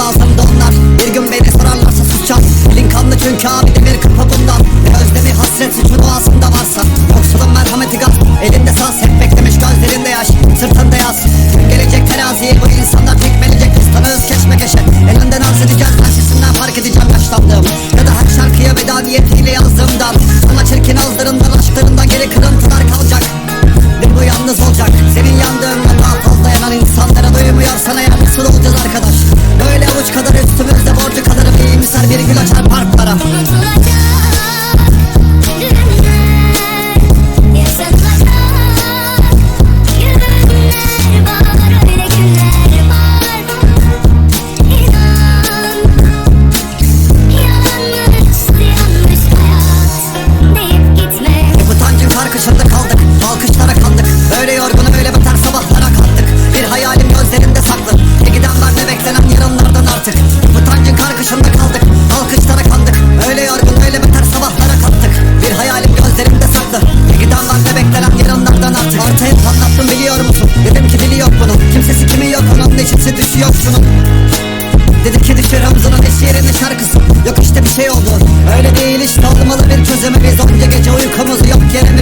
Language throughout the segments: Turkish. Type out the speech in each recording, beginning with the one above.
lazımdı onlar. Bir gün beni sorarlarsa susacağım. Elin kanlı çünkü abi demir kapı bundan. Ne özlemi hasret suçun doğasında varsa. Yoksulun merhameti gaz. Elinde saz hep beklemiş gözlerinde yaş. Sırtında yaz. Gelecek teraziye bu insanlar Karkışında kaldık. Alkışlara kandık. Öyle yorgun öyle biter sabahlara kalktık Bir hayalim gözlerinde saklı. Ne giden var ne beklenen yarınlardan artık. Utancın karkışında kaldık. Alkışlara kandık. Öyle yorgun öyle biter sabahlara kalktık Bir hayalim gözlerimde saklı. Ne giden var ne beklenen yarınlardan artık. Artı hep anlattım biliyor musun? Dedim ki dili yok bunun Kimsesi kimi yok onun neşesi düşü yok şunun. Dedi ki düşür Hamza'nın eş yerine şarkısı. Yok işte bir şey oldu. Öyle değil işte olmalı bir çözümü Biz. Onca gece uykumuzu yok yere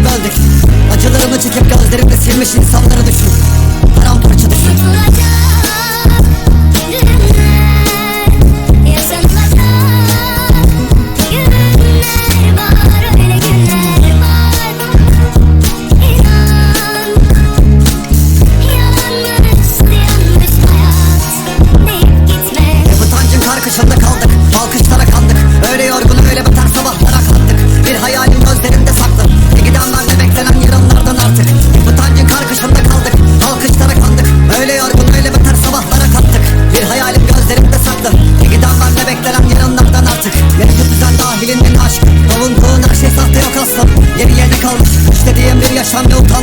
No.